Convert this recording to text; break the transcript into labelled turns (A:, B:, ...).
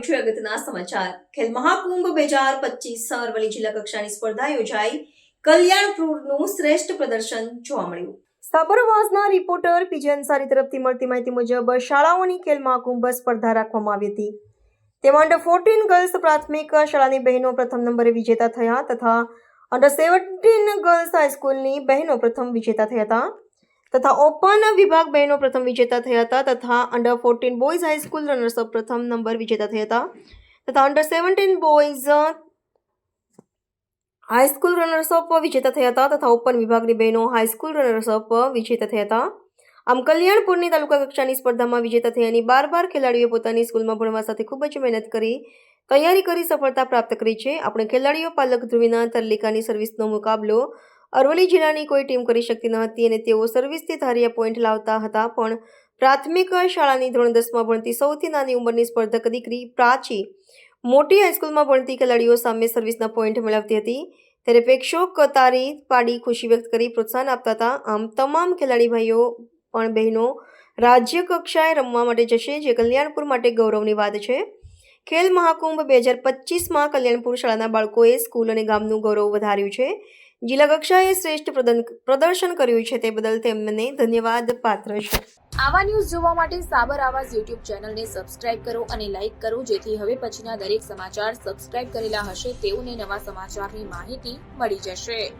A: પ્રગતિના સમાચાર. ખેલ મહાકુંભ બે હજાર પચીસ અરવલ્લી જિલ્લા કક્ષાની સ્પર્ધા યોજાઈ. કલ્યાણપુરનું શ્રેષ્ઠ પ્રદર્શન જોવા મળ્યું. સાબરવાસના રિપોર્ટર પીજે અંસારી તરફથી મળતી માહિતી મુજબ, શાળાઓની ખેલ મહાકુંભ સ્પર્ધા રાખવામાં આવી હતી. તેમાં અંડર ફોર્ટીન ગર્લ્સ પ્રાથમિક શાળાની બહેનો પ્રથમ નંબરે વિજેતા થયા તથા અંડર સેવન્ટીન ગર્લ્સ હાઈસ્કૂલની બહેનો પ્રથમ વિજેતા થયા હતા. તથા ઓપન વિભાગ બહેનો પ્રથમ વિજેતા થયા હતા તથા under fourteen boys high school runners up પ્રથમ નંબર વિજેતા થયા હતા. તથા under seventeen boys high school runners up વિજેતા થયા હતા તથા ઓપન વિભાગની બહેનો હાઈસ્કૂલ રનર્સઅપ વિજેતા થયા હતા. આમ કલ્યાણપુરની તાલુકા કક્ષાની સ્પર્ધામાં વિજેતા થયાની બાર બાર ખેલાડીઓ પોતાની સ્કૂલમાં ભણવા સાથે ખૂબ જ મહેનત કરી, તૈયારી કરી સફળતા પ્રાપ્ત કરી છે. આપણે ખેલાડીઓ, પાલક, ધ્રુવીના, તરલિકાની સર્વિસનો મુકાબલો અરવલ્લી જિલ્લાની કોઈ ટીમ કરી શકતી ન હતી અને તેઓ સર્વિસથી ધાર્યા પોઈન્ટ લાવતા હતા, પણ પ્રાથમિક શાળાની ધોરણ દસમાં ભણતી સૌથી નાની ઉંમરની સ્પર્ધક દીકરી પ્રાચી મોટી હાઈસ્કૂલમાં ભણતી ખેલાડીઓ સામે સર્વિસના પોઈન્ટ મેળવતી હતી. ત્યારે પ્રેક્ષકો કતારી પાડી ખુશી વ્યક્ત કરી પ્રોત્સાહન આપતા હતા. આમ, તમામ ખેલાડી ભાઈઓ, પણ બહેનો રાજ્ય કક્ષાએ રમવા માટે જશે, જે કલ્યાણપુર માટે ગૌરવની વાત છે. ખેલ મહાકુંભ બે હજાર પચીસમાં કલ્યાણપુર શાળાના બાળકોએ સ્કૂલ અને ગામનું ગૌરવ વધાર્યું છે. જિલ્લા કક્ષાએ શ્રેષ્ઠ પ્રદર્શન કર્યું છે તે બદલ તેમને ધન્યવાદ પાત્ર છે.
B: આવા ન્યૂઝ જોવા માટે સાબર આવાઝ યુટ્યુબ ચેનલને સબસ્ક્રાઇબ કરો અને લાઇક કરો, જેથી હવે પછીના દરેક સમાચાર સબસ્ક્રાઇબ કરેલા હશે તેઓને નવા સમાચારની માહિતી મળી જશે.